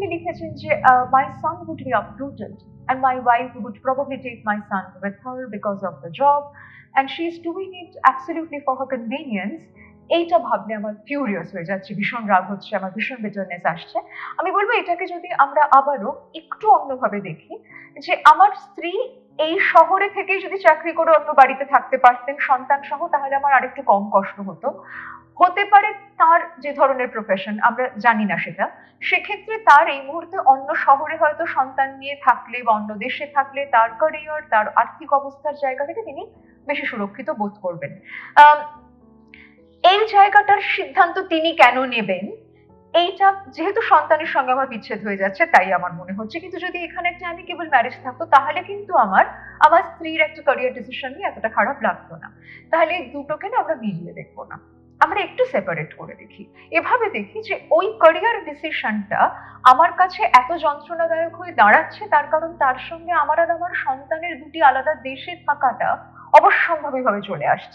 তিনি লিখেছেন যে my son would be uprooted and my wife would probably take my son with her because of the job and she is doing it absolutely for her convenience. এইটা ভাবলে আমার furious হয়ে যাচ্ছে, ভীষণ রাগ হচ্ছে, আমার ভীষণ বিটারনেস আসছে। আমি বলব এটাকে যদি আমরা আবারও একটু অন্যভাবে দেখি যে, আমার স্ত্রী এই শহরে থেকেই যদি চাকরি করে অন্য বাড়িতে থাকতে পারতেন সন্তান সহ তাহলে আমার আরেকটু কম কষ্ট হতো। হতে পারে তার যে ধরনের প্রফেশন আমরা জানি না সেটা, সেক্ষেত্রে তার এই মুহূর্তে অন্য শহরে হয়তো সন্তান নিয়ে থাকলে বা অন্য দেশে থাকলে তার ক্যারিয়ার তার আর্থিক অবস্থার জায়গা থেকে তিনি বেশি সুরক্ষিত বোধ করবেন। এই জায়গাটার সিদ্ধান্ত তিনি কেন নেবেন? এইটা যেহেতু সন্তানের সঙ্গে আমার বিচ্ছেদ হয়ে যাচ্ছে, তাই আমার মনে হচ্ছে। কিন্তু যদি এখানে একটা আমি কেবল ম্যারেজ থাকতো, তাহলে কিন্তু আমার আমার স্ত্রীর একটা ক্যারিয়ার ডিসিশন নিয়ে এতটা খারাপ লাগতো না। তাহলে দুটোকে না আমরা মিলিয়ে দেখব না। আমরা একটু সেপারেট করে দেখি। এভাবে দেখি যে ওই ক্যারিয়ার ডিসিশনটা আমার কাছে এত যন্ত্রণাদায়ক হয়ে দাঁড়াচ্ছে, তার কারণ তার সঙ্গে আমার আর আমার সন্তানের দুটি আলাদা দেশে থাকাটা অবশ্যম্ভাবীভাবে চলে আসছে।